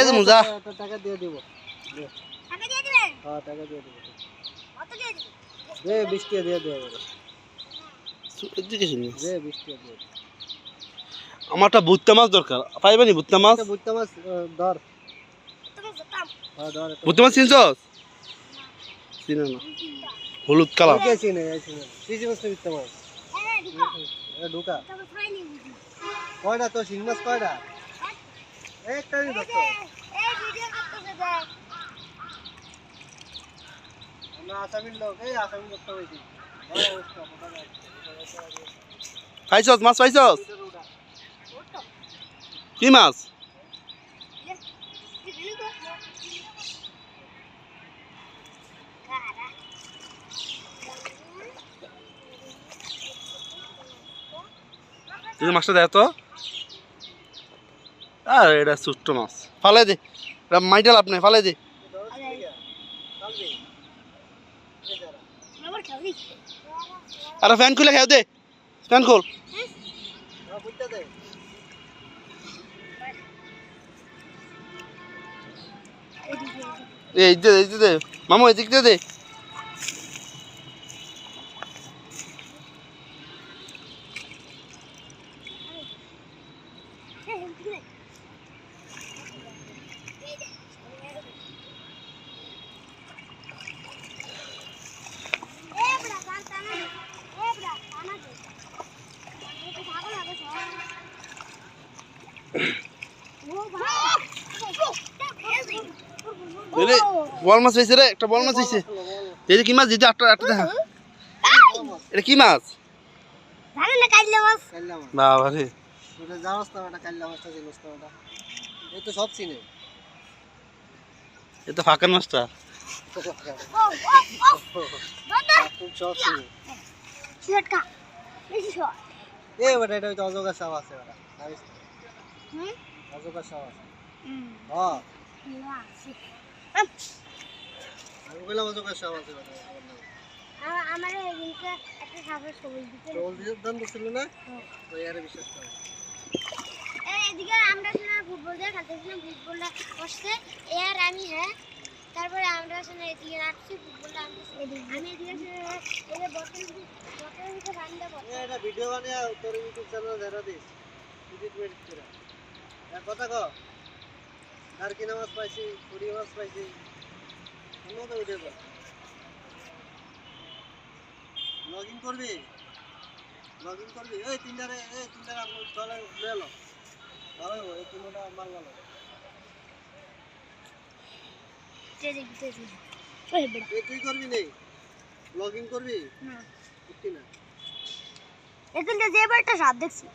আছে মুজা। তো টাকা দিয়ে দিব। টাকা দিয়ে দিবেন? হ্যাঁ টাকা দিয়ে দিব। কত দিয়ে দিবেন? দে বিশ টাকা দিয়ে দেবো। এবারে। এদিকে শুনি দে বিশ টাকা দিয়ে। আমার একটা ভুট্টা মাছ দরকার। পাইবানি ভুট্টা মাছ? বুঝতে মাছ যেতাম হ্যাঁ ভুট্টা মাছ চিনছস? চিনা না। হলুদ কালার। কে চিনে চিনে? শিশি মাছ বুঝতে মাছ। হ্যাঁ ঢুকো। এটা ঢুকা কয়টা তো শিং মাছ কয়টা? একটা দিন এই ভিডিও করতেছে দেখ আমরা আসামির লোক এই আসামি করতে হয়েছি। ভালো অবস্থা, খাইছস মাছ পাইছস? কি মাছ? তুই মাছটা দেয় তো। আর, এটা ছোট্ট মাছ। ফালাই দে। এটা মাইটা লাভ নাই, ফালাই দে। আর, ফ্যান খুলে খেয়ে দে। ফ্যান খোল। দে। এই দে এই দে। মামু, এদিক দিয়ে দে। রে বল মাছ হয়েছে রে একটা বল মাছ হয়েছে এই যে কি মাছ দিতে আটটা আটটা দেখা। এটা কি মাছ। বাবা রে সব এ তো ফাঁকার মাছটা। দাদা সব এ ওটা এটা অজগর সাপ আছে? হুম? সাপ আছে হুম। হ্যাঁ না আমি বললাম অজগর সাপ আছে আমার এদিনকে একটা সাপের ছবি দিতে। ট্রোল দিয়ে দান ছিল না? তো ইয়ারে বিশ্বাস করে এদিকে আমরা শোনা ফুটবল দিয়ে খেলতেছিলাম ফুটবলটা আসছে এর আমি হ্যাঁ। তারপরে আমরা শোনা এদিকে রাখছি ফুটবলটা আমি এদিকে এই বটল এটা ভিডিও বানিয়ে তোর ইউটিউব চ্যানেলে ধরে দিস। এডিট মেডিট করে। এক কথা কো দারকিনা মাছ পাইছি পুরি মাছ পাইছি অন্য তো ভিডিও লগ ইন করবি? লগ ইন করবি? এই তিনটারে এই তিনটারে আপনার চলে উঠে এলো। ভালো হব এই তিনটা মাল ভালো। তুই করবি নেই লগ ইন করবি? না। এখানটা যে একটা সাপ দেখছি।